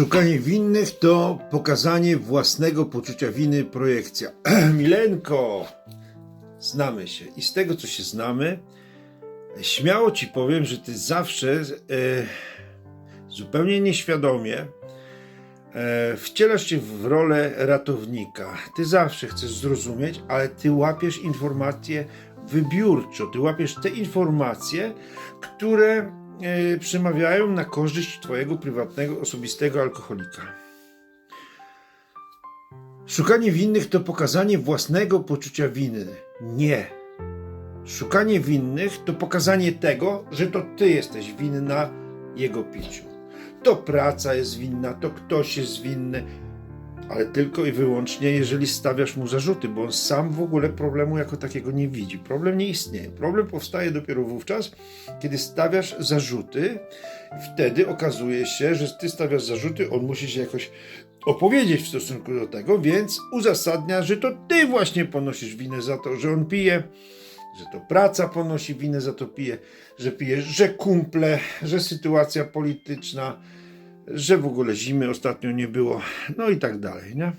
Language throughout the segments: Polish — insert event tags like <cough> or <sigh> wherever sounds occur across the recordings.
Szukanie winnych to pokazanie własnego poczucia winy, projekcja. <clears throat> Milenko, znamy się i z tego, co się znamy, śmiało ci powiem, że ty zawsze e, zupełnie nieświadomie e, wcielasz się w rolę ratownika. Ty zawsze chcesz zrozumieć, ale ty łapiesz informacje wybiórczo. Ty łapiesz te informacje, które przemawiają na korzyść twojego prywatnego, osobistego alkoholika. Szukanie winnych to pokazanie własnego poczucia winy. Nie. Szukanie winnych to pokazanie tego, że to ty jesteś winna jego piciu. To praca jest winna, to ktoś jest winny, ale tylko i wyłącznie, jeżeli stawiasz mu zarzuty, bo on sam w ogóle problemu jako takiego nie widzi. Problem nie istnieje. Problem powstaje dopiero wówczas, kiedy stawiasz zarzuty. Wtedy okazuje się, że ty stawiasz zarzuty, on musi się jakoś opowiedzieć w stosunku do tego, więc uzasadnia, że to ty właśnie ponosisz winę za to, że on pije, że to praca ponosi winę za to pije, że pije, że kumple, że sytuacja polityczna, że w ogóle zimy ostatnio nie było, no i tak dalej, nie?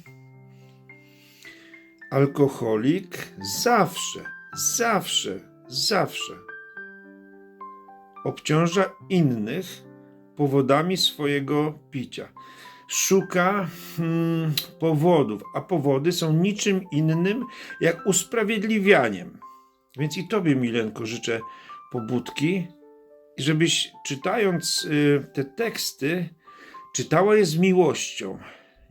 Alkoholik zawsze, zawsze, zawsze obciąża innych powodami swojego picia. Szuka hmm, powodów, a powody są niczym innym jak usprawiedliwianiem. Więc i tobie, Milenko, życzę pobudki, żebyś czytając y, te teksty, czytała je z miłością.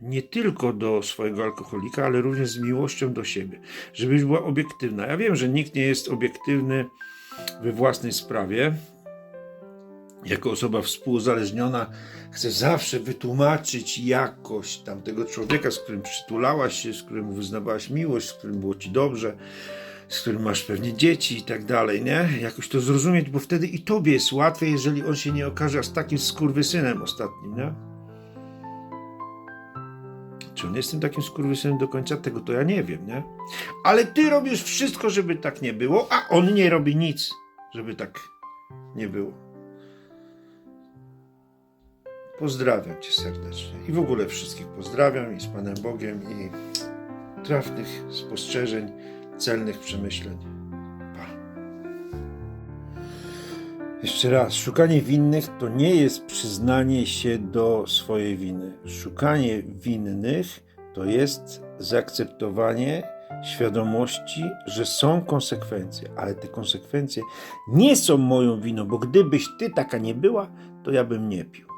Nie tylko do swojego alkoholika, ale również z miłością do siebie. Żebyś była obiektywna. Ja wiem, że nikt nie jest obiektywny we własnej sprawie. Jako osoba współuzależniona chcę zawsze wytłumaczyć jakość tamtego człowieka, z którym przytulałaś się, z którym wyznawałaś miłość, z którym było ci dobrze, z którym masz pewnie dzieci i tak dalej, nie? Jakoś to zrozumieć, bo wtedy i tobie jest łatwiej, jeżeli on się nie okaże aż takim skurwysynem ostatnim, nie? Czy on jest tym takim skurwysynem do końca? Tego to ja nie wiem, nie? Ale ty robisz wszystko, żeby tak nie było, a on nie robi nic, żeby tak nie było. Pozdrawiam cię serdecznie. I w ogóle wszystkich pozdrawiam i z Panem Bogiem i trafnych spostrzeżeń, celnych przemyśleń. Jeszcze raz, szukanie winnych to nie jest przyznanie się do swojej winy. Szukanie winnych to jest zaakceptowanie świadomości, że są konsekwencje, ale te konsekwencje nie są moją winą, bo gdybyś ty taka nie była, to ja bym nie pił.